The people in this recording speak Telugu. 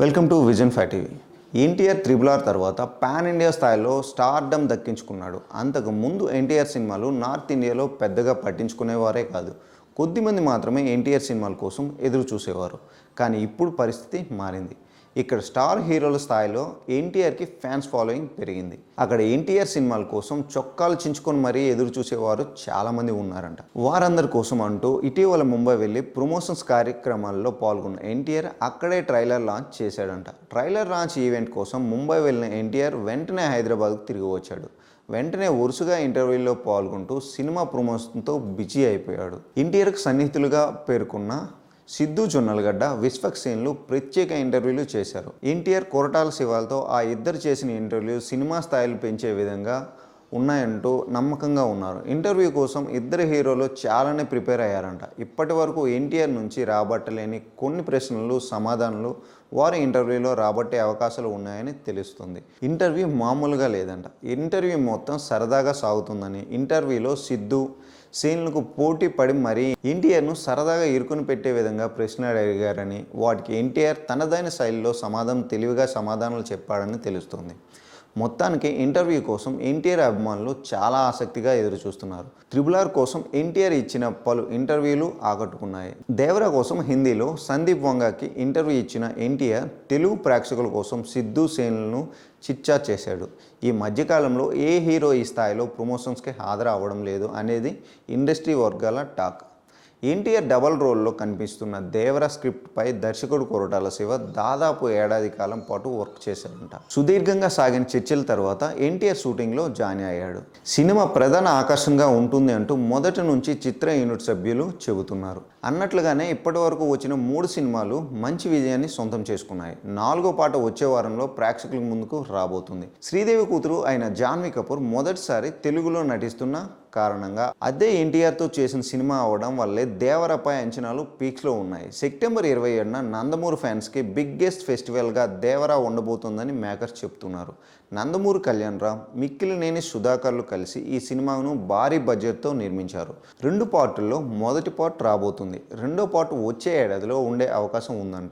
Welcome to vision five TV. NTR triple R తర్వాత పాన్ ఇండియా స్థాయిలో స్టార్డమ్ దక్కించుకున్నాడు. అంతకు ముందు ఎన్టీఆర్ సినిమాలు నార్త్ ఇండియాలో పెద్దగా పట్టించుకునేవారే కాదు. కొద్దిమంది మాత్రమే ఎన్టీఆర్ సినిమాల కోసం ఎదురు చూసేవారు కానీ ఇప్పుడు పరిస్థితి మారింది. ఇక్కడ స్టార్ హీరోల స్థాయిలో ఎన్టీఆర్కి ఫ్యాన్స్ ఫాలోయింగ్ పెరిగింది. అక్కడ ఎన్టీఆర్ సినిమాల కోసం చొక్కాలు చించుకొని మరీ ఎదురు చూసేవారు చాలామంది ఉన్నారంట. వారందరి కోసం అంటూ ఇటీవల ముంబై వెళ్ళి ప్రమోషన్స్ కార్యక్రమాల్లో పాల్గొన్న ఎన్టీఆర్ అక్కడే ట్రైలర్ లాంచ్ చేశాడంట. ట్రైలర్ లాంచ్ ఈవెంట్ కోసం ముంబై వెళ్ళిన ఎన్టీఆర్ వెంటనే హైదరాబాద్కు తిరిగి వచ్చాడు. వెంటనే వరుసగా ఇంటర్వ్యూలో పాల్గొంటూ సినిమా ప్రమోషన్తో బిజీ అయిపోయాడు. ఎన్టీఆర్కు సన్నిహితులుగా పేర్కొన్న సిద్ధు జొన్నలగడ్డ విశ్వక్సేన్లు ప్రత్యేక ఇంటర్వ్యూలు చేశారు. ఎన్టీఆర్ కొరటాల శివాలతో ఆ ఇద్దరు చేసిన ఇంటర్వ్యూ సినిమా స్థాయిలు పెంచే విధంగా ఉన్నాయంటూ నమ్మకంగా ఉన్నారు. ఇంటర్వ్యూ కోసం ఇద్దరు హీరోలు చాలానే ప్రిపేర్ అయ్యారంట. ఇప్పటి వరకు ఎన్టీఆర్ నుంచి రాబట్టలేని కొన్ని ప్రశ్నలు సమాధానాలు వారి ఇంటర్వ్యూలో రాబట్టే అవకాశాలు ఉన్నాయని తెలుస్తుంది. ఇంటర్వ్యూ మామూలుగా లేదంట. ఇంటర్వ్యూ మొత్తం సరదాగా సాగుతుందని ఇంటర్వ్యూలో సిద్ధు సీన్లకు పోటీ పడి మరీ ఎన్టీఆర్ను సరదాగా ఇరుకుని పెట్టే విధంగా ప్రశ్నలు అడిగారని వాటికి ఎన్టీఆర్ తనదైన శైలిలో సమాధానం తెలివిగా సమాధానాలు చెప్పాడని తెలుస్తుంది. మొత్తానికి ఇంటర్వ్యూ కోసం ఎన్టీఆర్ అభిమానులు చాలా ఆసక్తిగా ఎదురు చూస్తున్నారు త్రిబుల్ ఆర్ కోసం ఎన్టీఆర్ ఇచ్చిన పలు ఇంటర్వ్యూలు ఆకట్టుకున్నాయి. దేవరా కోసం హిందీలో సందీప్ వంగాకి ఇంటర్వ్యూ ఇచ్చిన ఎన్టీఆర్ తెలుగు ప్రేక్షకుల కోసం సిద్ధు సేన్లను చిచ్చా చేశాడు. ఈ మధ్యకాలంలో ఏ హీరో ఈ స్థాయిలో ప్రమోషన్స్కి హాజరు అవ్వడం లేదు అనేది ఇండస్ట్రీ వర్గాల టాక్. ఎన్టీఆర్ డబల్ రోల్లో కనిపిస్తున్న దేవర స్క్రిప్ట్పై దర్శకుడు కొరటాల శివ దాదాపు ఏడాది కాలం పాటు వర్క్ చేశాడంట. సుదీర్ఘంగా సాగిన చర్చల తర్వాత ఎన్టీఆర్ షూటింగ్లో జాయిన్ అయ్యాడు. సినిమా ప్రధాన ఆకర్షణగా ఉంటుంది అంటూ మొదటి నుంచి చిత్ర యూనిట్ సభ్యులు చెబుతున్నారు. అన్నట్లుగానే ఇప్పటి వరకు వచ్చిన మూడు సినిమాలు మంచి విజయాన్ని సొంతం చేసుకున్నాయి. నాలుగో పాట వచ్చే వారంలో ప్రేక్షకుల ముందుకు రాబోతుంది. శ్రీదేవి కూతురు అయిన జాన్వీ కపూర్ మొదటిసారి తెలుగులో నటిస్తున్న కారణంగా అదే ఎన్టీఆర్తో చేసిన సినిమా అవడం వల్లే దేవరపై అంచనాలు పీక్స్లో ఉన్నాయి. సెప్టెంబర్ ఇరవై ఏడున నందమూరి ఫ్యాన్స్కి బిగ్గెస్ట్ ఫెస్టివల్గా దేవరా ఉండబోతోందని మేకర్స్ చెప్తున్నారు. నందమూరి కళ్యాణ్ రామ్ మిక్కిలినేని సుధాకర్లు కలిసి ఈ సినిమాను భారీ బడ్జెట్తో నిర్మించారు. రెండు పార్టుల్లో మొదటి పార్ట్ రాబోతుంది. రెండో పార్ట్ వచ్చే ఏడాదిలో ఉండే అవకాశం ఉందంట.